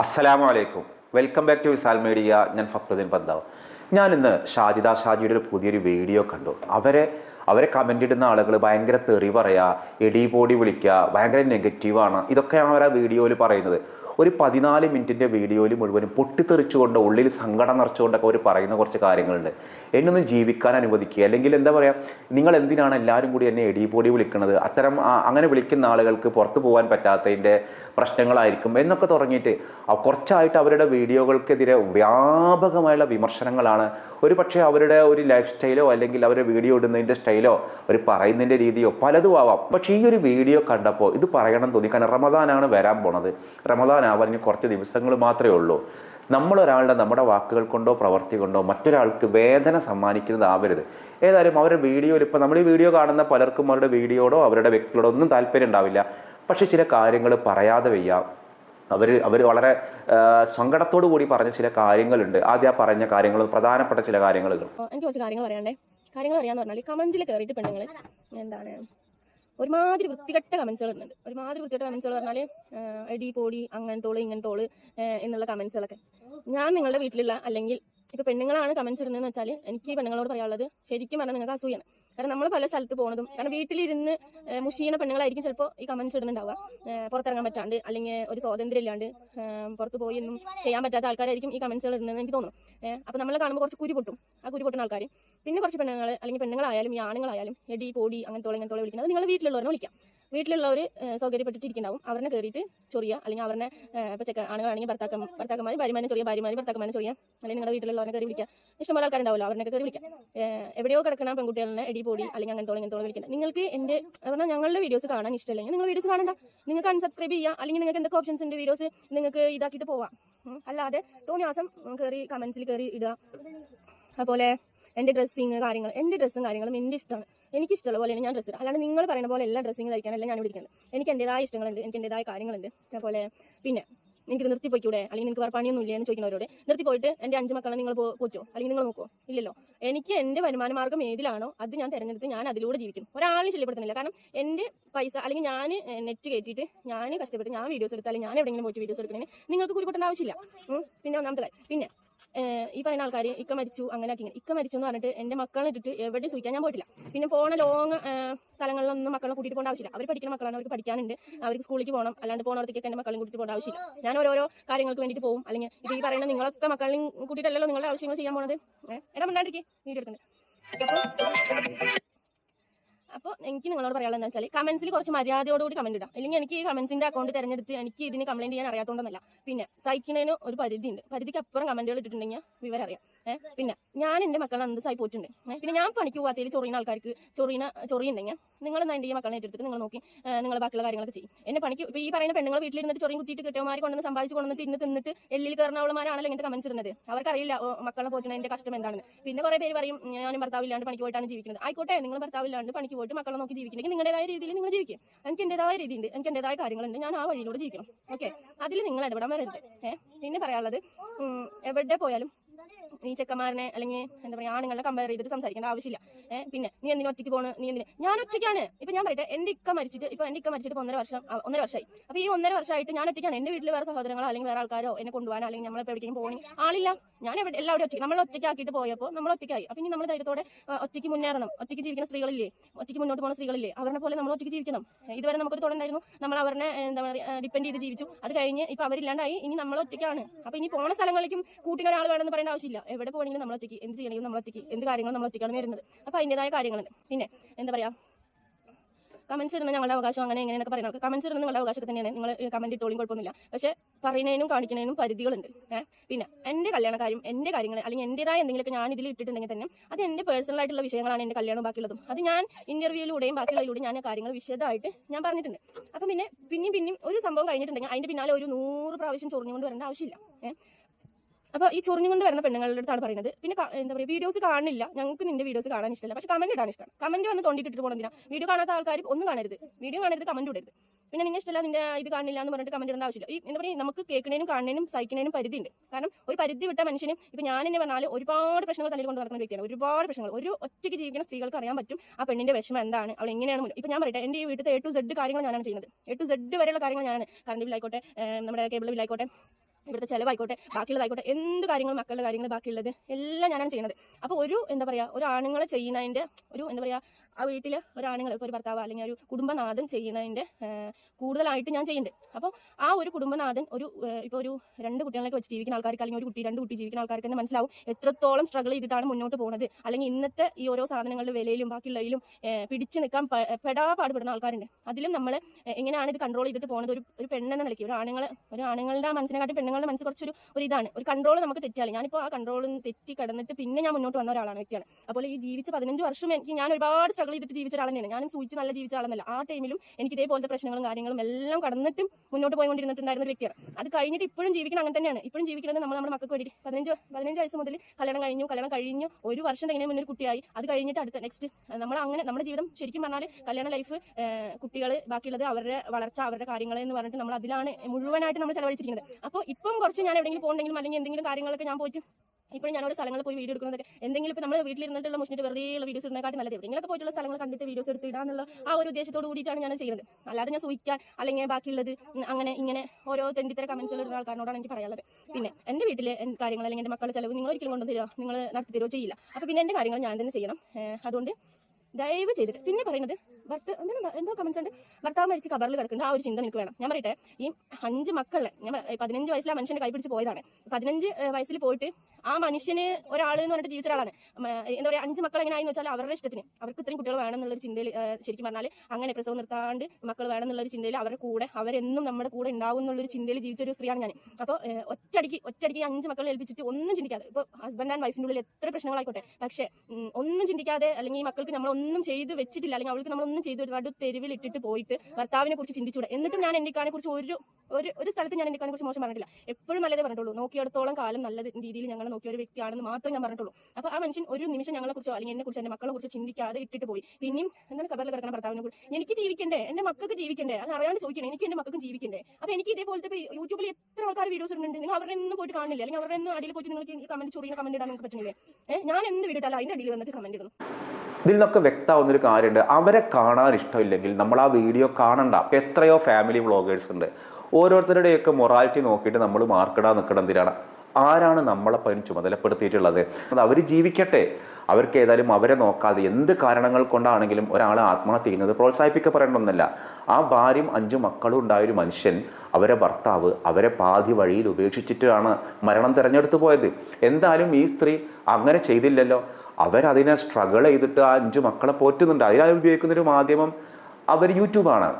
അസ്സലാമു അലൈക്കും. Welcome back to Visal media. ഞാൻ ഫക്രുദ്ദീൻ പന്താവ് ഞാൻ ഇന്ന് ഷാജിദ ഷാജിയുടെ ഒരു പുതിയൊരു വീഡിയോ കണ്ടു. അവരെ അവരെ കമന്റ് ഇടുന്ന ആളുകൾ ഭയങ്കര തെറി പറയുക എടി പൊടി വിളിക്കുക ഭയങ്കര നെഗറ്റീവാണ് ഇതൊക്കെയാണ് അവർ ആ വീഡിയോയിൽ പറയുന്നത്. ഒരു പതിനാല് മിനിറ്റിന്റെ വീഡിയോയിൽ മുഴുവനും പൊട്ടിത്തെറിച്ചുകൊണ്ട് ഉള്ളിൽ സങ്കടം നിറച്ചുകൊണ്ടൊക്കെ അവർ പറയുന്ന കുറച്ച് കാര്യങ്ങളുണ്ട്. എന്നൊന്ന് ജീവിക്കാൻ അനുവദിക്കുക. അല്ലെങ്കിൽ എന്താ പറയുക നിങ്ങൾ എന്തിനാണ് എല്ലാവരും കൂടി എന്നെ എടിപൊടി വിളിക്കുന്നത്? അത്തരം അങ്ങനെ വിളിക്കുന്ന ആളുകൾക്ക് പുറത്തു പോകാൻ പറ്റാത്തതിന്റെ പ്രശ്നങ്ങളായിരിക്കും എന്നൊക്കെ തുടങ്ങിയിട്ട് കുറച്ചായിട്ട് അവരുടെ വീഡിയോകൾക്കെതിരെ വ്യാപകമായുള്ള വിമർശനങ്ങളാണ്. ഒരു പക്ഷേ അവരുടെ ഒരു ലൈഫ് സ്റ്റൈലോ അല്ലെങ്കിൽ അവരുടെ വീഡിയോ ഇടുന്നതിന്റെ സ്റ്റൈലോ അവർ പറയുന്നതിന്റെ രീതിയോ പലതും ആവാം. പക്ഷേ ഈ ഒരു വീഡിയോ കണ്ടപ്പോൾ ഇത് പറയണം തോന്നി. കാരണം റമദാനാണ് വരാൻ പോണത്. റമദാൻ ആവാൻ കുറച്ച് ദിവസങ്ങൾ മാത്രമേ ഉള്ളൂ. നമ്മളൊരാളുടെ നമ്മുടെ വാക്കുകൾ കൊണ്ടോ പ്രവർത്തി കൊണ്ടോ മറ്റൊരാൾക്ക് വേദന സമ്മാനിക്കുന്നതാവരുത് ഏതായാലും അവരുടെ വീഡിയോയിൽ ഇപ്പോൾ നമ്മൾ ഈ വീഡിയോ കാണുന്ന പലർക്കും അവരുടെ വീഡിയോടോ അവരുടെ വ്യക്തികളോടോ ഒന്നും താല്പര്യം ഉണ്ടാവില്ല. പക്ഷേ ചില കാര്യങ്ങൾ പറയാതെ വയ്യ. അവർ അവർ വളരെ സങ്കടത്തോടു കൂടി പറഞ്ഞ ചില കാര്യങ്ങളുണ്ട്. ആദ്യം ആ പറഞ്ഞ കാര്യങ്ങൾ പ്രധാനപ്പെട്ട ചില കാര്യങ്ങൾ. എനിക്ക് കുറച്ച് കാര്യങ്ങൾ പറയാണ്ടേ കാര്യങ്ങൾ അറിയാന്ന് പറഞ്ഞാൽ കമന്റിൽ കയറിയിട്ട് പെണ്ണുങ്ങൾ എന്താണ്? ഒരുമാതിരി വൃത്തികെട്ട കമന്റ്സുകൾ ഇടുന്നുണ്ട്. ഒരുമാതിരി വൃത്തികെട്ട കമന്റ്സുകൾ പറഞ്ഞാൽ എടി പോടി അങ്ങനത്തോൾ ഇങ്ങനത്തോൾ എന്നുള്ള കമന്റ്സുകളൊക്കെ ഞാൻ നിങ്ങളുടെ വീട്ടിലുള്ള അല്ലെങ്കിൽ ഇപ്പൊ പെണ്ണുങ്ങളാണ് കമന്റ്സ് ഇടുന്നതെന്ന് വെച്ചാൽ എനിക്ക് പെണ്ണുങ്ങളോട് പറയാനുള്ളത് ശരിക്കും പറഞ്ഞാൽ നിങ്ങൾക്ക് അസൂയാണ്. കാരണം നമ്മൾ പല സ്ഥലത്ത് പോകുന്നതും കാരണം വീട്ടിലിരുന്ന് മുഷീണ പെണ്ണുങ്ങളായിരിക്കും ചിലപ്പോൾ ഈ കമന്റ്സ് ഇടുന്നുണ്ടാവുക. പുറത്തിറങ്ങാൻ പറ്റാണ്ട് അല്ലെങ്കിൽ ഒരു സ്വാതന്ത്ര്യം ഇല്ലാണ്ട് പുറത്ത് പോയി ഒന്നും ചെയ്യാൻ പറ്റാത്ത ആൾക്കാരായിരിക്കും ഈ കമന്റ്സ് ഇടുന്നതെന്ന് എനിക്ക് തോന്നുന്നു. അപ്പോൾ അപ്പൊ നമ്മൾ കാണുമ്പോൾ കുറച്ച് കുരി പൊട്ടും. ആ കുരി പൊട്ടുന്ന ആൾക്കാർ പിന്നെ കുറച്ച് പെണ്ണുങ്ങൾ അല്ലെങ്കിൽ പെണ്ണുങ്ങളായാലും ഈ ആണുങ്ങളായാലും എടി പോടി അങ്ങനത്തോളം ഇങ്ങനത്തോളം വിളിക്കുന്നത് നിങ്ങൾ വീട്ടിലുള്ളവരെ വിളിക്കാം. വീട്ടിലുള്ളവർ സൗകര്യപ്പെട്ടിട്ടിരിക്കുന്നുണ്ടാവും. അവരെ കയറിയിട്ട് ചൊറിയ. അല്ലെങ്കിൽ അവരെ ഇപ്പൊ ചെക്ക ആണുങ്ങളാണെങ്കിൽ ഭർത്താക്ക ഭർത്താക്കന്മാർ ഭാര്യമാരെ ചൊറിയ. ഭാര്യമാര് ഭർത്താക്കന്മാരെ ചൊറിയ. അല്ലെങ്കിൽ നിങ്ങളുടെ വീട്ടിലുള്ളവരെ കയറി വിളിക്കാം. ഇഷ്ടംപോലെ ആൾക്കാരുണ്ടാവുമല്ലോ അവരെ കയറി വിളിക്കാം. എവിടെയോ കിടക്കണം പെൺകുട്ടികളെ എടി പൊടി അല്ലെങ്കിൽ അങ്ങനത്തോളം ഇങ്ങനത്തോളം വിളിക്കുന്നത് നിങ്ങൾക്ക് എന്റെ പറഞ്ഞാൽ ഞങ്ങളുടെ വീഡിയോസ് കാണാൻ ഇഷ്ടമില്ലെങ്കിൽ നിങ്ങൾ വീഡിയോസ് കാണണ്ട. നിങ്ങൾക്ക് അൺസബ്സ്ക്രൈബ് ചെയ്യാം. അല്ലെങ്കിൽ നിങ്ങൾക്ക് എന്തൊക്കെ ഓപ്ഷൻസ് ഉണ്ട് വീഡിയോസ് നിങ്ങൾക്ക് ഇതാക്കിയിട്ട് പോവാം. അല്ലാതെ തോന്നിയ മാസം കയറി കമന്റ്സിൽ കയറി ഇടുക. അതുപോലെ എന്റെ ഡ്രസ്സിങ് കാര്യങ്ങൾ എന്റെ ഡ്രസ്സും കാര്യങ്ങളും എന്റെ ഇഷ്ടമാണ്. എനിക്ക് ഇഷ്ടമുള്ള പോലെയാണ് ഞാൻ ഡ്രസ്സ് അല്ലാണ്ട് നിങ്ങൾ പറയുന്ന പോലെ എല്ലാ ഡ്രസ്സിങ് ധരിക്കാനല്ല ഞാൻ ഇരിക്കുന്നത്. എനിക്ക് എന്റെതായ ഇഷ്ടങ്ങളുണ്ട് എനിക്ക് എന്റെതായ കാര്യങ്ങളുണ്ട്. അതുപോലെ പിന്നെ എനിക്ക് നിർത്തി പോയിക്കൂടെ അല്ലെങ്കിൽ നിങ്ങൾക്ക് വേറെ പണിയൊന്നും എന്ന് ചോദിക്കുന്നവരോട് നിർത്തി പോയിട്ട് എന്റെ അഞ്ച് മക്കളെ നിങ്ങൾ പോറ്റോ? അല്ലെങ്കിൽ നിങ്ങൾ നോക്കോ ഇല്ലല്ലോ. എനിക്ക് എന്റെ വരുമാന മാർഗം ഏതിലാണോ അത് ഞാൻ തിരഞ്ഞെടുത്ത് ഞാൻ അതിലൂടെ ജീവിക്കും. ഒരാളും ശല്യപ്പെടുത്തുന്നില്ല. കാരണം എന്റെ പൈസ അല്ലെങ്കിൽ ഞാൻ നെറ്റ് കയറ്റിയിട്ട് ഞാൻ കഷ്ടപ്പെട്ട് ഞാൻ വീഡിയോസ് എടുത്താലും ഞാൻ എവിടെയെങ്കിലും പോയിട്ട് വീഡിയോസ് എടുക്കുന്നതിന് നിങ്ങൾക്ക് കുറിപ്പെട്ടേണ്ട ആവശ്യമില്ല. പിന്നെ ഒന്നാമത്തെ കാര്യം. പിന്നെ ഈ പറയുന്ന ആൾക്കാർ ഇക്ക മരിച്ചു അങ്ങനെ ഇങ്ങനെ. ഇക്ക മരിച്ചു എന്ന് പറഞ്ഞിട്ട് എന്റെ മക്കളെ ഇട്ടിട്ട് എവിടെ സൂചിക്കാൻ ഞാൻ പോയിട്ടില്ല. പിന്നെ പോണ ലോങ് സ്ഥലങ്ങളിലൊന്നും മക്കളെ കൂട്ടിയിട്ട് പോകേണ്ട ആവശ്യമില്ല. അവർ പഠിക്കുന്ന മക്കളാണ് അവർക്ക് പഠിക്കാനുണ്ട്. അവർക്ക് സ്കൂളിലേക്ക് പോകണം. അല്ലാണ്ട് പോണവർക്കൊക്കെ എന്റെ മക്കളെയും കൂട്ടിയിട്ട് പോകേണ്ട ആവശ്യമില്ല. ഞാൻ ഓരോരോ കാര്യങ്ങൾക്ക് വേണ്ടിയിട്ട് പോകും അല്ലെങ്കിൽ ഇപ്പൊ ഈ പറയുന്ന നിങ്ങളൊക്കെ മക്കളെയും കൂട്ടിയിട്ടല്ലല്ലോ നിങ്ങളുടെ ആവശ്യങ്ങൾ ചെയ്യാൻ പോണത്? ഇടം മിണ്ടാണ്ടിരിക്കേ. വീഡിയോ എടുക്കുന്നത് അപ്പോൾ എനിക്ക് നിങ്ങളോട് പറയാനുള്ള എന്താ വെച്ചാൽ കമന്റ്സിൽ കുറച്ച് മര്യാദയോടുകൂടി കമന്റ് ഇടാം. അല്ലെങ്കിൽ എനിക്ക് ഈ കമന്റ്സിന്റെ അക്കൗണ്ട് തിരഞ്ഞെടുത്ത് എനിക്ക് ഇതിന് കംപ്ലൈന്റ് ചെയ്യാൻ അറിയാത്തതുകൊണ്ടല്ല പിന്നെ സഹിക്കുന്നതിന് ഒരു പരിധി ഉണ്ട് പരിധിക്ക് അപ്പുറം കമന്റുകൾ ഇട്ടിട്ടുണ്ടെങ്കിൽ വിവരം അറിയാം. പിന്നെ ഞാൻ എന്റെ മക്കളെ അന്തസ്സായി പോയിട്ടുണ്ട്. പിന്നെ ഞാൻ പണിക്ക് പോകാത്തതിൽ ചൊറിയുന്ന ആൾക്കാർക്ക് ചൊറിയുന്ന ചൊറിയുണ്ടെങ്കിൽ നിങ്ങൾ എന്റെ ഈ മക്കളെ ഏറ്റെടുത്തിട്ട് നിങ്ങൾ നോക്കി നിങ്ങൾ ബാക്കിയുള്ള കാര്യങ്ങളൊക്കെ ചെയ്യും. എന്നെ പണിക്ക് ഇപ്പോൾ ഈ പറയുന്ന പെണ്ണുങ്ങൾ വീട്ടിലിരുന്നിട്ട് ചൊറിയും കുത്തിയിട്ട് കിട്ടിയമാർ കൊണ്ടുവന്ന് സമ്പാദിച്ച് കൊണ്ടുവന്നിട്ട് ഇന്ന് തിന്നിട്ട് എല്ലിൽ കയറുന്നവളമാരാണല്ലോ ഇങ്ങനത്തെ കമന്റ്സ് ഇടുന്നത്. അവർക്കറിയില്ല മക്കളെ പോറ്റുന്നതിന്റെ കഷ്ടം എന്താണെന്ന്. പിന്നെ കുറേ പേര് പറയും ഞാനും ഭർത്താവില്ലാണ്ട് പണിക്ക് പോയിട്ടാണ് ജീവിക്കുന്നത്. ആയിക്കോട്ടെ നിങ്ങൾ ഭർത്താവില്ലാണ്ട് പണിക്ക് പോയിട്ട് മക്കളെ നോക്കി ജീവിക്കണമെങ്കിൽ നിങ്ങളുടേതായ രീതിയിൽ നിങ്ങൾ ജീവിക്കും. എനിക്ക് എന്റേതായ ഉണ്ട് എനിക്ക് എന്റേതായ കാര്യങ്ങളുണ്ട്. ഞാൻ ആ വഴിയിലൂടെ ജീവിക്കണം. ഓക്കെ അതിൽ നിങ്ങൾ ഇടപെടാൻ വരരുത്. ഏഹ് പിന്നെ പറയാനുള്ളത് എവിടെ പോയാലും ഈ ചെക്കന്മാരനെ അല്ലെങ്കിൽ എന്താ പറയാ ആണുങ്ങളെ കമ്പയർ ചെയ്തിട്ട് സംസാരിക്കേണ്ട ആവശ്യമില്ല. പിന്നെ നീ എന്തിനു ഒറ്റയ്ക്ക് പോണ്? നീ എന്തിന്? ഞാൻ ഒറ്റയ്ക്കാണ്. ഇപ്പൊ ഞാൻ പറയട്ടെ എന്റെ ഇക്ക മരിച്ചിട്ട് ഇപ്പൊ എന്റെ ഇക്ക മരിച്ചിട്ട് ഒന്നര വർഷം ഒന്നര വർഷമായി അപ്പൊ ഈ ഒന്നര വർഷമായിട്ട് ഞാൻ ഒറ്റയ്ക്കാണ്. എന്റെ വീട്ടിൽ വേറെ സഹോദരങ്ങളോ അല്ലെങ്കിൽ വേറെ ആൾക്കാരോ എന്നെ കൊണ്ടുപോകാനോ അല്ലെങ്കിൽ നമ്മൾ എവിടേക്കും പോകണി ആളില്ല. ഞാൻ എവിടെ എല്ലാവരും ഒറ്റയ്ക്ക് നമ്മൾ ഒറ്റയ്ക്കാക്കിയിട്ട് പോയപ്പോൾ നമ്മൾ ഒറ്റയ്ക്കായി. അപ്പൊ ഇനി നമ്മൾ ധൈര്യത്തോടെ ഒറ്റയ്ക്ക് മുന്നേറണം. ഒറ്റയ്ക്ക് ജീവിക്കുന്ന സ്ത്രീകളില്ലേ? ഒറ്റയ്ക്ക് മുന്നോട്ട് പോകുന്ന സ്ത്രീകളില്ലേ? അവരെ പോലെ നമ്മൾ ഒറ്റയ്ക്ക് ജീവിക്കണം. ഇതുവരെ നമുക്കൊരു തുടണ്ടായിരുന്നു നമ്മൾ അവരെ എന്താ പറയുക ഡിപ്പെൻഡ് ചെയ്ത് ജീവിച്ചു. അത് കഴിഞ്ഞ് ഇപ്പൊ അവരില്ലാണ്ടായി. ഇനി നമ്മൾ ഒറ്റയ്ക്കാണ്. അപ്പൊ ഇനി പോണ സ്ഥലങ്ങളിലേക്കും കൂട്ടിന് ഒരാൾ വേണമെന്ന് പറയേണ്ട ആവശ്യമില്ല. എവിടെ പോകണമെങ്കിലും നമ്മൾ ഒറ്റയ്ക്ക്. എന്ത് ചെയ്യണമെങ്കിലും നമ്മൾ ഒറ്റയ്ക്ക്. എന്ത് കാര്യങ്ങളും നമ്മൾ ഒറ്റയ്ക്കാണ് വരുന്നത് അപ്പൊ അതിന്റെതായ കാര്യങ്ങളുണ്ട് പിന്നെ എന്താ പറയാ? കമന്റ്സ് ഇടുന്ന ഞങ്ങളുടെ അവകാശം അങ്ങനെ എങ്ങനെയൊക്കെ പറയുന്നത് കമന്റ്സ് ഇടുന്ന നിങ്ങളുടെ അവകാശം തന്നെയാണ്. നിങ്ങൾ കമന്റ് ഇട്ടോളും കുഴപ്പമൊന്നുമില്ല. പക്ഷെ പറയുന്നതിനും കാണിക്കുന്നതിനും പരിധികളുണ്ട്. ഏഹ് പിന്നെ എന്റെ കല്യാണ കാര്യം എന്റെ കാര്യങ്ങൾ അല്ലെങ്കിൽ എന്റേതായ എന്തെങ്കിലുമൊക്കെ ഞാൻ ഇതിൽ ഇട്ടിട്ടുണ്ടെങ്കിൽ തന്നെ അത് എന്റെ പേഴ്സണൽ ആയിട്ടുള്ള വിഷയങ്ങളാണ് എന്റെ കല്യാണം ബാക്കിയുള്ളതും. അത് ഞാൻ ഇന്റർവ്യൂയിലൂടെയും ബാക്കിയുള്ളതിലൂടെ ഞാൻ കാര്യങ്ങൾ വിശദമായിട്ട് ഞാൻ പറഞ്ഞിട്ടുണ്ട്. അപ്പം പിന്നെ പിന്നെയും പിന്നെയും ഒരു സംഭവം കഴിഞ്ഞിട്ടുണ്ടെങ്കിൽ അതിന്റെ പിന്നാലെ ഒരു നൂറ് പ്രാവശ്യം ചൊറിഞ്ഞുകൊണ്ട് വരേണ്ട ആവശ്യമില്ല. ഏഹ് അപ്പൊ ഈ ചൊറിഞ്ഞുകൊണ്ട് വരുന്ന പെണ്ണുങ്ങളുടെ അടുത്താണ് പറയുന്നത്. പിന്നെ എന്താ പറയുക വീഡിയോസ് കാണില്ല ഞങ്ങൾക്ക് നിന്റെ വീഡിയോസ് കാണാൻ ഇഷ്ടമല്ല പക്ഷെ കമന്റ് ഇടാൻ ഇഷ്ടമാണ്. കമന്റ് വന്ന് തോണ്ടിട്ടിട്ട് പോകണം എന്തിനാ? വീഡിയോ കാണാത്ത ആൾക്കാർ ഒന്നും കാണരുത്. വീഡിയോ കാണരുത് കമന്റ് ഇടരുത്. പിന്നെ നിങ്ങൾ ഇഷ്ടമല്ല നിന്റെ ഇത് കാണില്ല എന്ന് പറഞ്ഞിട്ട് കമന്റ് ഇടേണ്ട ആവശ്യമില്ല. ഈ എന്താ പറയുക നമുക്ക് കേൾക്കുന്നതിനും കാണുന്നതിനും സഹിക്കുന്നതിനും പരിധിയുണ്ട്. കാരണം ഒരു പരിധി വിട്ട മനുഷ്യനും ഇപ്പൊ ഞാൻ എന്നെ പറഞ്ഞാൽ ഒരുപാട് പ്രശ്നങ്ങൾ തലയിൽ കൊണ്ട് നടക്കുന്ന വ്യക്തിയാണ്. ഒരുപാട് പ്രശ്നങ്ങൾ. ഒരു ഒറ്റയ്ക്ക് ജീവിക്കുന്ന സ്ത്രീകൾക്ക് അറിയാൻ പറ്റും ആ പെണ്ണിന്റെ വിഷമം എന്താണ് അവൾ എങ്ങനെയാണ് ഇപ്പൊ ഞാൻ പറയട്ടെ എന്റെ ഈ വീട്ടിലത്തെ എ ടു സെഡ് കാര്യങ്ങൾ ഞാനാണ് ചെയ്യുന്നത്. എ ടു സെഡ് വരെയുള്ള കാര്യങ്ങൾ ഞാനാണ്. കറണ്ട് ബില്ലായിക്കോട്ടെ നമ്മുടെ കേബിൾ ബില്ലായിക്കോട്ടെ ഇവിടുത്തെ ചിലവായിക്കോട്ടെ ബാക്കിയുള്ളതായിക്കോട്ടെ എന്ത് കാര്യങ്ങൾ മക്കളുടെ കാര്യങ്ങൾ ബാക്കിയുള്ളത് എല്ലാം ഞാനാണ് ചെയ്യുന്നത്. അപ്പോൾ ഒരു എന്താ പറയുക ഒരു ആണുങ്ങളെ ചെയ്യുന്നതിന്റെ ഒരു എന്താ പറയുക ആ വീട്ടിൽ ഒരു ആണുങ്ങൾ ഇപ്പോൾ ഒരു ഭർത്താവ് അല്ലെങ്കിൽ ഒരു കുടുംബനാഥൻ ചെയ്യുന്നതിന്റെ കൂടുതലായിട്ട് ഞാൻ ചെയ്യുന്നുണ്ട്. അപ്പോൾ ആ ഒരു കുടുംബനാഥൻ ഒരു ഇപ്പോൾ ഒരു രണ്ട് കുട്ടികളൊക്കെ വെച്ച് ജീവിക്കുന്ന ആൾക്കാർക്ക് അല്ലെങ്കിൽ ഒരു കുട്ടി രണ്ട് കുട്ടി ജീവിക്കുന്ന ആൾക്കാർക്ക് തന്നെ മനസ്സിലാവും എത്രത്തോളം സ്ട്രഗിൾ ചെയ്തിട്ടാണ് മുന്നോട്ട് പോകുന്നത്. അല്ലെങ്കിൽ ഇന്നത്തെ ഈ ഓരോ സാധനങ്ങളുടെ വിലയിലും ബാക്കിയുള്ളതിലും പിടിച്ചു നിൽക്കാൻ പെടാ പാടുപെടുന്ന ആൾക്കാരുണ്ട്. അതിലും നമ്മൾ എങ്ങനെയാണ് ഇത് കൺട്രോൾ ചെയ്തിട്ട് പോകുന്നത്? ഒരു ഒരു പെണ്ണെന്ന നിലയ്ക്ക് ഒരു ആണുങ്ങൾ ഒരു ആണുങ്ങളുടെ മനസ്സിനെക്കാട്ടി പെണ്ണുങ്ങളുടെ മനസ്സ് കുറച്ചൊരു ഒരു ഇതാണ്. ഒരു കൺട്രോൾ നമുക്ക് തെറ്റാలి ഞാനിപ്പോൾ ആ കൺട്രോൾ തെറ്റി കിടന്നിട്ട് പിന്നെ ഞാൻ മുന്നോട്ട് വന്ന ഒരാളാണ് വ്യക്തിയാണ്. അപ്പോൾ ഈ ജീവിച്ച് പതിനഞ്ച് വർഷം എനിക്ക് ഞാൻ ഒരുപാട് സ്ട്രഗിൾ ചെയ്തിട്ട് ജീവിച്ച ഒരാൾ തന്നെയാണ് ഞാനും സൂചിച്ച് നല്ല ജീവിച്ച ആളെന്നല്ല. ആ ടൈമിലും എനിക്ക് ഇതേപോലത്തെ പ്രശ്നങ്ങളും കാര്യങ്ങളും എല്ലാം കടന്നിട്ടും മുന്നോട്ട് പോയിക്കൊണ്ടിരുന്നിട്ടുണ്ടായിരുന്ന ഒരു വ്യക്തിയാണ്. അത് കഴിഞ്ഞിട്ട് ഇപ്പോഴും ജീവിക്കണം അങ്ങനെ തന്നെയാണ്. ഇപ്പോഴും ജീവിക്കുന്നത് നമ്മൾ നമ്മുടെ മക്കൾക്ക് വേണ്ടി. പതിനഞ്ച് പതിനഞ്ച് വയസ്സ് മുതൽ കല്യാണം കഴിഞ്ഞു. കല്യാണം കഴിഞ്ഞു ഒരു വർഷം തന്നെ മുന്നൊരു കുട്ടിയായി. അത് കഴിഞ്ഞിട്ട് അടുത്ത നെക്സ്റ്റ് നമ്മൾ അങ്ങനെ നമ്മുടെ ജീവിതം ശരിക്കും പറഞ്ഞാൽ കല്യാണ ലൈഫ് കുട്ടികൾ ബാക്കിയുള്ളത് അവരുടെ വളർച്ച അവരുടെ കാര്യങ്ങൾ എന്ന് പറഞ്ഞിട്ട് നമ്മൾ അതിലാണ് മുഴുവനായിട്ട് നമ്മൾ ചിലവഴിച്ചിരിക്കുന്നത്. അപ്പോൾ ഇപ്പം കുറച്ച് ഞാൻ എവിടെയെങ്കിലും പോകണമെങ്കിലും അല്ലെങ്കിൽ എന്തെങ്കിലും കാര്യങ്ങളൊക്കെ ഞാൻ പോയിട്ട് ഇപ്പോഴും ഞാൻ ഓരോ സ്ഥലങ്ങളിൽ പോയി വീഡിയോ എടുക്കുന്നതൊക്കെ. എന്തെങ്കിലും ഇപ്പോൾ നമ്മൾ വീട്ടിലിരുന്നിട്ടുള്ള മുഷിനിട്ട് വെറുതെ ഉള്ള വീഡിയോസ് ഇടുന്നതിനെക്കാട്ടി നല്ലത് എവിടെയെങ്കിലൊക്കെ പോയിട്ടുള്ള സ്ഥലങ്ങൾ കണ്ടിട്ട് വീഡിയോസ് എടുത്ത് ഇടാന്നുള്ള ആ ഒരു ഉദ്ദേശത്തോട് കൂടിയിട്ടാണ് ഞാൻ ചെയ്യുന്നത്. അല്ലാതെ ഞാൻ സൂഹിക്കാൻ അല്ലെങ്കിൽ ബാക്കിയുള്ളത് അങ്ങനെ ഇങ്ങനെ ഓരോ തെണ്ടിത്തര കമൻസുകൾ ഇടുന്ന ആൾക്കാരോടാണ് എനിക്ക് പറയാനുള്ളത്. പിന്നെ എന്റെ വീട്ടിലെ കാര്യങ്ങൾ അല്ലെങ്കിൽ എന്റെ മക്കളുടെ ചിലവ് നിങ്ങൾ ഒരിക്കലും കൊണ്ടുവരുമോ നിങ്ങൾ നടത്തി തരുമോ ചെയ്യില്ല. അപ്പോൾ പിന്നെ എന്റെ കാര്യങ്ങൾ ഞാൻ തന്നെ ചെയ്യണം. അതുകൊണ്ട് ദയവ് ചെയ്തിട്ട് പിന്നെ പറയുന്നത് എന്തോ കമന്റ്സ് ഉണ്ട്? ഭർത്താവ് മരിച്ച് കബറിൽ കിടക്കുന്നുണ്ട്. ആ ഒരു ചിന്ത നിനക്ക് വേണം. ഞാൻ പറയട്ടെ ഈ അഞ്ച് മക്കളെ ഞാൻ പതിനഞ്ച് വയസ്സിൽ ആ മനുഷ്യന്റെ കൈപിടിച്ച് പോയതാണ്. പതിനഞ്ച് വയസ്സിൽ പോയിട്ട് ആ മനുഷ്യന് ഒരാൾ എന്ന് പറഞ്ഞിട്ട് ജീവിച്ച ഒരാളാണ്. എന്താ പറയുക അഞ്ച് മക്കൾ എങ്ങനെയാണെന്ന് വെച്ചാൽ അവരുടെ ഇഷ്ടത്തിന്. അവർക്ക് ഇത്രയും കുട്ടികൾ വേണം എന്നുള്ളൊരു ചിന്തയിൽ ശരിക്കും പറഞ്ഞാൽ അങ്ങനെ പ്രസവം നിർത്താണ്ട് മക്കൾ വേണം എന്നുള്ളൊരു ചിന്തയിൽ അവരുടെ കൂടെ അവരെന്നും നമ്മുടെ കൂടെ ഉണ്ടാവും എന്നുള്ളൊരു ചിന്തയിൽ ജീവിച്ച ഒരു സ്ത്രീയാണ് ഞാൻ അപ്പോൾ ഒറ്റടിക്ക് ഒറ്റയടിക്ക് അഞ്ച് മക്കളെ ഏൽപ്പിച്ചിട്ട് ഒന്നും ചിന്തിക്കാതെ ഇപ്പോൾ ഹസ്ബൻഡ് ആൻഡ് വൈഫിന്റെ ഉള്ളിൽ എത്ര പ്രശ്നങ്ങളായിക്കോട്ടെ. പക്ഷേ ഒന്നും ചിന്തിക്കാതെ അല്ലെങ്കിൽ ഈ മക്കൾക്ക് നമ്മളൊന്നും ചെയ്ത് വെച്ചിട്ടില്ല അല്ലെങ്കിൽ അവൾക്ക് നമ്മൾ ഒന്നും ചെയ്ത് ഒരുപാട് തെരുവിൽ ഇട്ടിട്ട് പോയിട്ട് ഭർത്താവിനെ കുറിച്ച് ചിന്തിച്ചൂടെ. എന്നിട്ടും ഞാൻ എന്റെ കുറിച്ച് ഒരു ഒരു ഒരു സ്ഥലത്ത് ഞാൻ എന്റെ കുറിച്ച് മോശം പറഞ്ഞിട്ടില്ല. എപ്പോഴും നല്ലതേ പറഞ്ഞിട്ടുള്ളൂ. നോക്കിയെടുത്തോളം കാലം നല്ല രീതിയിൽ ഞങ്ങൾ നോക്കിയ ഒരു വ്യക്തിയാണെന്ന് മാത്രം ഞാൻ പറഞ്ഞിട്ടുള്ളൂ. അപ്പൊ ആ മനുഷ്യൻ ഒരു നിമിഷം ഞങ്ങളെ കുറിച്ചോ അല്ലെങ്കിൽ എന്നെ കുറിച്ച് എന്റെ മക്കളെ കുറിച്ച് ചിന്തിക്കാതെ ഇട്ടിട്ട് പോയി. പിന്നെയും എന്താണ് കബറിൽ കിടക്കുന്ന ഭർത്താവിനെ കുറിച്ച് എനിക്ക് ജീവിക്കണ്ടേ? എന്റെ മക്കൾക്ക് ജീവിക്കണ്ടേ? അത് അറിയാണ്ട് ചോദിക്കണേ. എനിക്ക് എന്റെ മക്കൾക്ക് ജീവിക്കണ്ടേ? അപ്പൊ എനിക്ക് ഇതേപോലത്തെ യൂട്യൂബിൽ എത്ര ആൾക്കാർ വീഡിയോസ് ഇടുന്നുണ്ട്. നിങ്ങൾ അവരുടെ ഒന്നും പോയിട്ട് കാണില്ല? അല്ലെങ്കിൽ അവരുടെ ഒന്നും അടിയിൽ പോയിട്ട് നിങ്ങൾക്ക് കമന്റ് ചൊറിയുന്ന കമന്റ് ഇടാൻ നിങ്ങൾക്ക് പറ്റുന്നില്ലേ? ഞാൻ എന്ത് വീഡിയോ അതിന്റെ അടിയിൽ വന്നിട്ട് കമന്റ് ഇടുന്നു. ഇതിൽ നിന്നൊക്കെ വ്യക്തമാവുന്നൊരു കാര്യമുണ്ട്. അവരെ കാണാൻ ഇഷ്ടമില്ലെങ്കിൽ നമ്മൾ ആ വീഡിയോ കാണണ്ട. അപ്പം എത്രയോ ഫാമിലി വ്ളോഗേഴ്സ് ഉണ്ട്. ഓരോരുത്തരുടെയൊക്കെ മൊറാലിറ്റി നോക്കിയിട്ട് നമ്മൾ മാർക്കിടാൻ നിൽക്കണം എന്തിനാണ്? ആരാണ് നമ്മളെ പതിന് ചുമതലപ്പെടുത്തിയിട്ടുള്ളത്? അത് അവർ ജീവിക്കട്ടെ. അവർക്ക് ഏതായാലും അവരെ നോക്കാതെ എന്ത് കാരണങ്ങൾ കൊണ്ടാണെങ്കിലും ഒരാൾ ആത്മഹത്യ ചെയ്യുന്നത് പ്രോത്സാഹിപ്പിക്കപ്പെടേണ്ടൊന്നല്ല ആ ഭാര്യയും അഞ്ചു മക്കളും ഉണ്ടായ ഒരു മനുഷ്യൻ അവരെ ഭർത്താവ് അവരെ പാതി വഴിയിൽ ഉപേക്ഷിച്ചിട്ടാണ് മരണം തിരഞ്ഞെടുത്തു പോയത്. എന്തായാലും ഈ സ്ത്രീ അങ്ങനെ ചെയ്തില്ലല്ലോ. അവരതിനെ സ്ട്രഗിൾ ചെയ്തിട്ട് ആ അഞ്ച് മക്കളെ പോറ്റുന്നുണ്ട്. അതിനാൽ ഉപയോഗിക്കുന്ന ഒരു മാധ്യമം അവർ യൂട്യൂബാണ്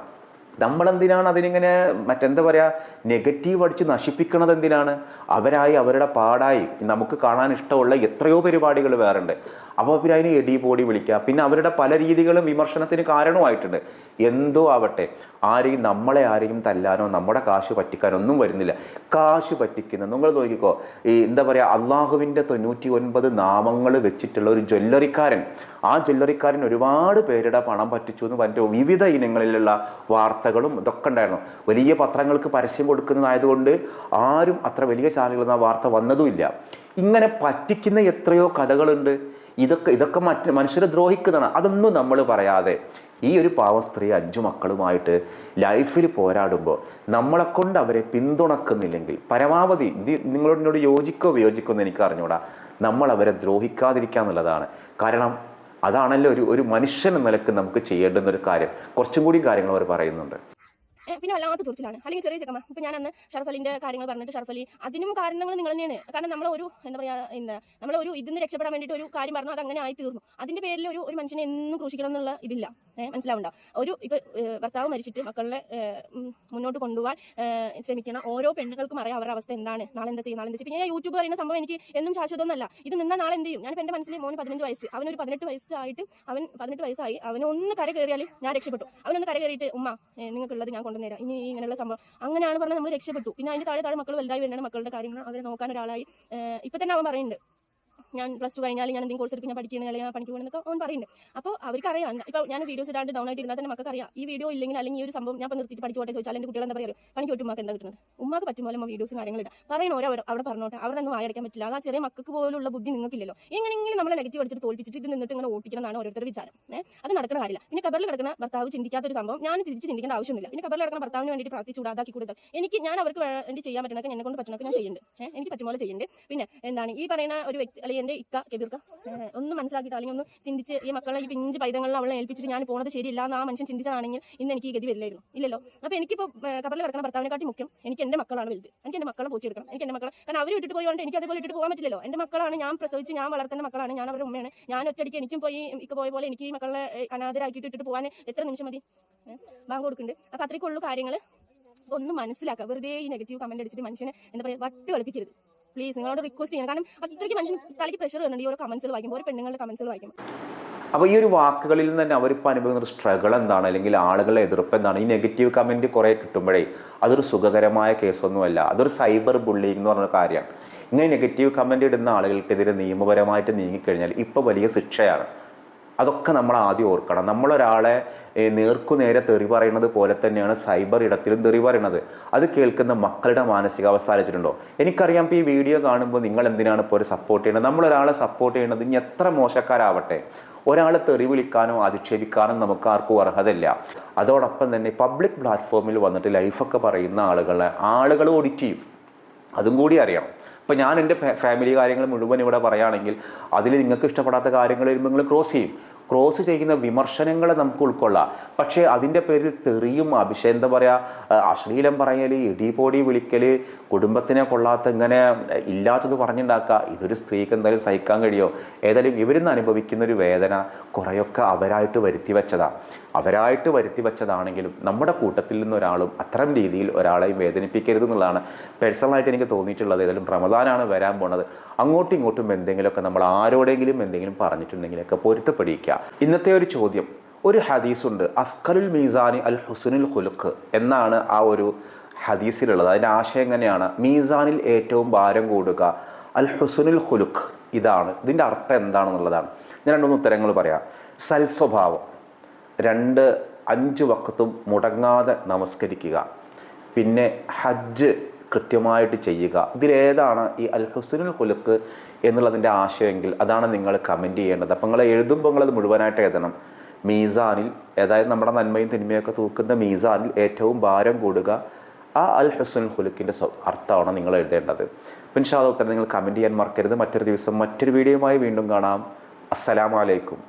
നമ്മളെന്തിനാണ് അതിനിങ്ങനെ മറ്റെന്താ പറയുക നെഗറ്റീവ് അടിച്ച് നശിപ്പിക്കണത് എന്തിനാണ്? അവരായി അവരുടെ പാടായി നമുക്ക് കാണാൻ ഇഷ്ടമുള്ള എത്രയോ പരിപാടികൾ വേറുണ്ട് അപ്പോൾ പിന്നെ അതിന് എടി പോടി വിളിക്കുക പിന്നെ അവരുടെ പല രീതികളും വിമർശനത്തിന് കാരണമായിട്ടുണ്ട്. എന്തോ ആവട്ടെ ആരെയും നമ്മളെ ആരെയും തല്ലാനോ നമ്മുടെ കാശ് പറ്റിക്കാനോ ഒന്നും വരുന്നില്ല. കാശ് പറ്റിക്കുന്ന നിങ്ങൾ നോക്കിക്കോ ഈ എന്താ പറയുക അള്ളാഹുവിന്റെ തൊണ്ണൂറ്റി ഒൻപത് നാമങ്ങൾ വെച്ചിട്ടുള്ള ഒരു ജ്വല്ലറിക്കാരൻ. ആ ജ്വല്ലറിക്കാരൻ ഒരുപാട് പേരുടെ പണം പറ്റിച്ചു എന്ന് പറഞ്ഞിട്ട് വിവിധ ഇനങ്ങളിലുള്ള വാർത്തകളും ഇതൊക്കെ ഉണ്ടായിരുന്നു. വലിയ പത്രങ്ങൾക്ക് പരസ്യം കൊടുക്കുന്നതായതുകൊണ്ട് ആരും അത്ര വലിയ ചാനലുകളിൽ നിന്ന് ആ വാർത്ത വന്നതുമില്ല. ഇങ്ങനെ പറ്റിക്കുന്ന എത്രയോ കഥകളുണ്ട്. ഇതൊക്കെ ഇതൊക്കെ മറ്റ് മനുഷ്യരെ ദ്രോഹിക്കുന്നതാണ്. അതൊന്നും നമ്മൾ പറയാതെ ഈ ഒരു പാവ സ്ത്രീ അഞ്ചു മക്കളുമായിട്ട് ലൈഫിൽ പോരാടുമ്പോൾ നമ്മളെ കൊണ്ട് അവരെ പിന്തുണക്കുന്നില്ലെങ്കിൽ പരമാവധി ഇത് നിങ്ങളോട് യോജിക്കോ വിയോജിക്കോ എന്ന് എനിക്ക് അറിഞ്ഞൂടാ. നമ്മൾ അവരെ ദ്രോഹിക്കാതിരിക്കുക എന്നുള്ളതാണ്. കാരണം അതാണല്ലോ ഒരു ഒരു മനുഷ്യൻ എന്ന നിലയ്ക്ക് നമുക്ക് ചെയ്യേണ്ടുന്ന ഒരു കാര്യം. കുറച്ചും കൂടി കാര്യങ്ങൾ അവർ പറയുന്നുണ്ട്. പിന്നെ വല്ലാത്ത ചൊറിച്ചിലാണ്. അല്ലെങ്കിൽ ചെറിയ ചെക്കമ്മ ഇപ്പൊ ഞാൻ അന്ന് ഷർഫലിന്റെ കാര്യങ്ങൾ പറഞ്ഞിട്ട് ഷർഫലി അതിനും കാരണങ്ങൾ നിങ്ങൾ തന്നെയാണ്. കാരണം നമ്മൾ ഒരു എന്താ പറയാ എന്താ നമ്മൾ ഒരു ഇതിന്ന് രക്ഷപ്പെടാൻ വേണ്ടിയിട്ട് ഒരു കാര്യം പറഞ്ഞു അത് അങ്ങനെ ആയി തീർന്നു അതിന്റെ പേരിൽ ഒരു ഒരു മനുഷ്യനെ എന്നും ക്രൂശിക്കണം എന്നുള്ള ഇതില്ല. മനസ്സിലാവണ്ട? ഒരു ഇപ്പൊ ഭർത്താവ് മരിച്ചിട്ട് മക്കളെ മുന്നോട്ട് കൊണ്ടുപോകാൻ ശ്രമിക്കണം ഓരോ പെണ്ണുങ്ങൾക്കും അറിയാം അവരുടെ അവസ്ഥ എന്താണ് നാളെ എന്താ ചെയ്യും നാളെ എന്താ ചെയ്യും പിന്നെ ഞാൻ യൂട്യൂബ് പറയുന്ന സംഭവം എനിക്ക് എന്നും ശാശ്വതമൊന്നല്ല. ഇത് നിന്നാൽ നാളെ എന്ത് ചെയ്യും? ഞാൻ എന്റെ മനസ്സിൽ മോന് പതിനഞ്ച് വയസ്സ്. അവനൊരു പതിനെട്ട് വയസ്സായിട്ട് അവൻ പതിനെട്ട് വയസ്സായി. അവനൊന്ന് കര കയറിയാൽ ഞാൻ രക്ഷപ്പെട്ടു. അവനൊന്ന് കര കയറിയിട്ട് ഉമ്മ നിങ്ങൾക്കുള്ളത് ഞാൻ കൊണ്ടുവന്നേരാം. ഇനി ഇങ്ങനെയുള്ള സംഭവം. അങ്ങനെയാണ് പറഞ്ഞാൽ നമ്മൾ രക്ഷപ്പെട്ടു. പിന്നെ അതിന് താഴെ താഴെ മക്കൾ വലുതായി വരുന്ന മക്കളുടെ കാര്യങ്ങൾ. അവരെ നോക്കാൻ ഒരാളായി. ഇപ്പൊ തന്നെ അവൻ പറയുന്നുണ്ട്. ഞാൻ പ്ലസ് ടു കഴിഞ്ഞാൽ ഞാൻ എന്തെങ്കിലും കോഴ്സ് എടുത്ത് ഞാൻ പഠിക്കുന്നത് അല്ലെങ്കിൽ ഞാൻ പണിക്ക് പോകണമെന്നൊക്കെ ഓൻ പറയുന്നുണ്ട്. അപ്പോൾ അവർക്ക് അറിയാം ഇപ്പോൾ ഞാൻ വീഡിയോസ് ഇടാണ്ട് ഡൗൺ ആയിട്ട് ഇരുന്നാൽ തന്നെ മക്കൾക്ക് അറിയാം ഈ വീഡിയോ ഇല്ലെങ്കിൽ അല്ലെങ്കിൽ ഈ ഒരു സംഭവം ഞാൻ ഇപ്പോൾ നിർത്തിയിട്ട് പഠിക്കോട്ടെ ചോദിച്ചാൽ എന്റെ കുട്ടികൾ എന്താ പറയുക പണിക്ക് പോയിട്ട് ഉമ്മക്ക് എന്താ കിട്ടുന്നത്? ഉമ്മക്ക് പറ്റും പോലെ വീഡിയോസും കാര്യങ്ങൾ ഇടാം. പറയണ ഓരോ അവിടെ പറഞ്ഞോട്ടെ അവിടെ നിന്ന് വായടക്കാൻ പറ്റില്ല. അത് ആ ചെറിയ മക്കൾക്ക് പോലുള്ള ബുദ്ധി നിങ്ങൾക്കില്ലല്ലോ. എങ്ങനെയെങ്കിലും നമ്മളെ നെഗറ്റീവ് അടിച്ചിട്ട് തോൽപ്പിച്ചിട്ട് ഇത് നിന്നിട്ട് ഇങ്ങനെ ഓട്ടിക്കണം എന്നാണ് ഓരോരുത്തരുടെ വിചാരം. ഏഹ് അത് നടക്കുന്ന കാര്യമില്ല. പിന്നെ കബറിൽ കിടക്കുന്ന ഭർത്താവ് ചിന്തിക്കാത്ത ഒരു സംഭവം ഞാൻ തിരിച്ച് ചിന്തിക്കേണ്ട ആവശ്യമില്ല പിന്നെ കബറിൽ കിടക്കുന്ന ഭർത്താവിന് വേണ്ടിയിട്ട് പ്രാർത്ഥിച്ച് ചൂടാക്കി കൊടുത്താൽ എനിക്ക് ഞാൻ അവർക്ക് വേണ്ടി ചെയ്യാൻ പറ്റുന്നതൊക്കെ എന്നെ കൊണ്ട് പറ്റുന്നതൊക്കെ ഞാൻ ചെയ്യുന്നുണ്ട്. ഏഹ് എനിക്ക് പറ്റും പോലെ ചെയ്യുന്നുണ്ട്. പിന്നെ എന്താണ് ഈ പറയുന്ന ഒരു വ്യക്തി അല്ലെങ്കിൽ എന്റെ ഇക്ക കെതിർക്ക. ഏഹ് ഒന്ന് മനസ്സിലാക്കിയിട്ട് അല്ലെങ്കിൽ ഒന്ന് ചിന്തിച്ച് ഈ മക്കളെ ഈ പിഞ്ച് പൈതങ്ങളിൽ അവളെ ഏൽപ്പിച്ചിട്ട് ഞാൻ പോകുന്നത് ശരിയില്ല എന്ന് ആ മനുഷ്യൻ ചിന്തിച്ചതാണെങ്കിൽ ഇന്ന് എനിക്ക് ഈ ഗതി വരില്ലായിരുന്നു. ഇല്ലല്ലോ. അപ്പോൾ എനിക്കിപ്പോൾ കബറിൽ കിടക്കുന്ന ഭർത്താവിനെക്കാട്ടി മുഖ്യം എനിക്ക് എന്റെ മക്കളാണ് വലുത്. എനിക്ക് എന്റെ മക്കളെ പോച്ചെടുക്കണം എനിക്ക് എന്റെ മക്കളെ കാരണം അവർ വിട്ടിട്ട് പോയതുകൊണ്ട് എനിക്ക് അതേപോലെ ഇട്ടിട്ട് പോകാൻ പറ്റില്ലല്ലോ. എന്റെ മക്കളാണ് ഞാൻ പ്രസവിച്ച് ഞാൻ വളർത്തുന്ന മക്കളാണ്. ഞാൻ അവരുടെ ഉമ്മയാണ്. ഞാൻ ഒറ്റയ്ക്ക് എനിക്കും പോയി ഇക്ക പോയ പോലെ എനിക്ക് ഈ മക്കളെ അനാഥരാക്കിയിട്ട് ഇട്ടിട്ട് പോകാൻ എത്ര നിമിഷം മതി? ബാങ്ക് കൊടുക്കുന്നുണ്ട്. അപ്പോൾ അത്രയ്ക്കുള്ളൂ കാര്യങ്ങൾ ഒന്ന് മനസ്സിലാക്കുക. വെറുതെ ഈ നെഗറ്റീവ് കമന്റ് അടിച്ചിട്ട് മനുഷ്യനെ എന്താ പറയുക വട്ട് കളിപ്പിക്കരുത്. പ്ലീസ് നിങ്ങളോട് റിക്വസ്റ്റ് ചെയ്യണം. കാരണം അത്രയ്ക്ക് മനുഷ്യൻ തലയ്ക്ക് പ്രഷർ വരുന്നുണ്ട് ഈ ഓരോ കമന്റ്സുകൾ വായിക്കുമ്പോൾ ഒരു പെണ്ണുങ്ങളുടെ കമന്റ്സ് വായിക്കുമ്പോൾ അപ്പോൾ ഈ ഒരു വാക്കുകളിൽ നിന്ന് തന്നെ അവരിപ്പോൾ അനുഭവിക്കുന്ന ഒരു സ്ട്രഗിൾ എന്താണ്? അല്ലെങ്കിൽ ആളുകളുടെ എതിർപ്പ് എന്താണ്? ഈ നെഗറ്റീവ് കമന്റ് കുറേ കിട്ടുമ്പോഴേ അതൊരു സുഖകരമായ കേസൊന്നുമല്ല. അതൊരു സൈബർ ബുള്ളിങ് എന്ന് പറഞ്ഞ കാര്യമാണ് ഇങ്ങനെ നെഗറ്റീവ് കമന്റ് ഇടുന്ന ആളുകൾക്കെതിരെ നിയമപരമായിട്ട് നീങ്ങിക്കഴിഞ്ഞാൽ ഇപ്പോൾ വലിയ ശിക്ഷയാണ്. അതൊക്കെ നമ്മൾ ആദ്യം ഓർക്കണം. നമ്മളൊരാളെ നേർക്കുനേരെ തെറി പറയുന്നത് പോലെ തന്നെയാണ് സൈബർ ഇടത്തിലും തെറി പറയുന്നത്. അത് കേൾക്കുന്ന മക്കളുടെ മാനസികാവസ്ഥ ആലോചിച്ചിട്ടുണ്ടോ? എനിക്കറിയാം ഇപ്പോൾ ഈ വീഡിയോ കാണുമ്പോൾ നിങ്ങൾ എന്തിനാണ് ഇപ്പോൾ ഒരു സപ്പോർട്ട് ചെയ്യുന്നത് നമ്മളൊരാളെ സപ്പോർട്ട് ചെയ്യുന്നത് ഇനി എത്ര മോശക്കാരാവട്ടെ? ഒരാളെ തെറി വിളിക്കാനോ അധിക്ഷേപിക്കാനോ നമുക്ക് ആർക്കും അർഹതയില്ല. അതോടൊപ്പം തന്നെ പബ്ലിക് പ്ലാറ്റ്ഫോമിൽ വന്നിട്ട് ലൈഫൊക്കെ പറയുന്ന ആളുകളെ ആളുകൾ ഓഡിറ്റ് ചെയ്യും. അതും കൂടി അറിയാം. ഇപ്പം ഞാൻ എന്റെ ഫാമിലി കാര്യങ്ങൾ മുഴുവൻ ഇവിടെ പറയുകയാണെങ്കിൽ അതിൽ നിങ്ങൾക്ക് ഇഷ്ടപ്പെടാത്ത കാര്യങ്ങൾ വരുമ്പോൾ നിങ്ങൾ ക്രോസ് ചെയ്യും. ക്രോസ് ചെയ്യുന്ന വിമർശനങ്ങളെ നമുക്ക് ഉൾക്കൊള്ളാം. പക്ഷേ അതിന്റെ പേരിൽ തെറിയും അഭിഷേകം എന്താ പറയുക അശ്ലീലം പറയൽ ഇടിപൊടി വിളിക്കൽ കുടുംബത്തിനെ കൊള്ളാത്ത ഇങ്ങനെ ഇല്ലാത്തത് പറഞ്ഞുണ്ടാക്കുക ഇതൊരു സ്ത്രീക്ക് എന്തായാലും സഹിക്കാൻ കഴിയോ? ഏതായാലും ഇവരിന്ന് അനുഭവിക്കുന്ന ഒരു വേദന കുറേയൊക്കെ അവരായിട്ട് വരുത്തി വെച്ചതാണ് അവരായിട്ട് വരുത്തി വെച്ചതാണെങ്കിലും നമ്മുടെ കൂട്ടത്തിൽ നിന്ന് ഒരാളും അത്തരം രീതിയിൽ ഒരാളെയും വേദനിപ്പിക്കരുത് എന്നുള്ളതാണ് പേഴ്സണലായിട്ട് എനിക്ക് തോന്നിയിട്ടുള്ളത്. ഏതായാലും റമദാനാണ് വരാൻ പോണത്. അങ്ങോട്ടും ഇങ്ങോട്ടും എന്തെങ്കിലുമൊക്കെ നമ്മൾ ആരോടെങ്കിലും എന്തെങ്കിലും പറഞ്ഞിട്ടുണ്ടെങ്കിലൊക്കെ പൊരുത്തപ്പെടിക്കുക ഇന്നത്തെ ഒരു ചോദ്യം. ഒരു ഹദീസുണ്ട് അസ്കലുൽ മീസാനി അൽ ഹുസുനുൽ ഹുലുക്ക് എന്നാണ് ആ ഒരു ഹദീസിലുള്ളത്. അതിന്റെ ആശയം എങ്ങനെയാണ്? മീസാനിൽ ഏറ്റവും ഭാരം കൂടുക അൽ ഹുസുനുൽ ഹുലുക്ക് ഇതാണ്. ഇതിന്റെ അർത്ഥം എന്താണെന്നുള്ളതാണ്. ഞാൻ രണ്ടുമൂന്ന് ഉത്തരങ്ങൾ പറയാം. സൽ സ്വഭാവം. രണ്ട് അഞ്ച് വക്കത്തും മുടങ്ങാതെ നമസ്കരിക്കുക. പിന്നെ ഹജ്ജ് കൃത്യമായിട്ട് ചെയ്യുക. ഇതിലേതാണ് ഈ അൽ ഹുസുനുൽ ഹുലുക്ക് എന്നുള്ളതിന്റെ ആശയമെങ്കിൽ അതാണ് നിങ്ങൾ കമന്റ് ചെയ്യേണ്ടത്. അപ്പം നിങ്ങൾ എഴുതുമ്പോൾ നിങ്ങളത് മുഴുവനായിട്ട് എഴുതണം. മീസാനിൽ അതായത് നമ്മുടെ നന്മയും തിന്മയൊക്കെ തൂക്കുന്ന മീസാനിൽ ഏറ്റവും ഭാരം കൂടുക ആ അൽ ഹുസുൻ ഹുലുക്കിന്റെ അർത്ഥമാണ് നിങ്ങൾ എഴുതേണ്ടത്. പിന്നെ ഷാദ് ഉത്തരം നിങ്ങൾ കമന്റ് ചെയ്യാൻ മറക്കരുത്. മറ്റൊരു ദിവസം മറ്റൊരു വീഡിയോയുമായി വീണ്ടും കാണാം. അസ്സലാമലൈക്കും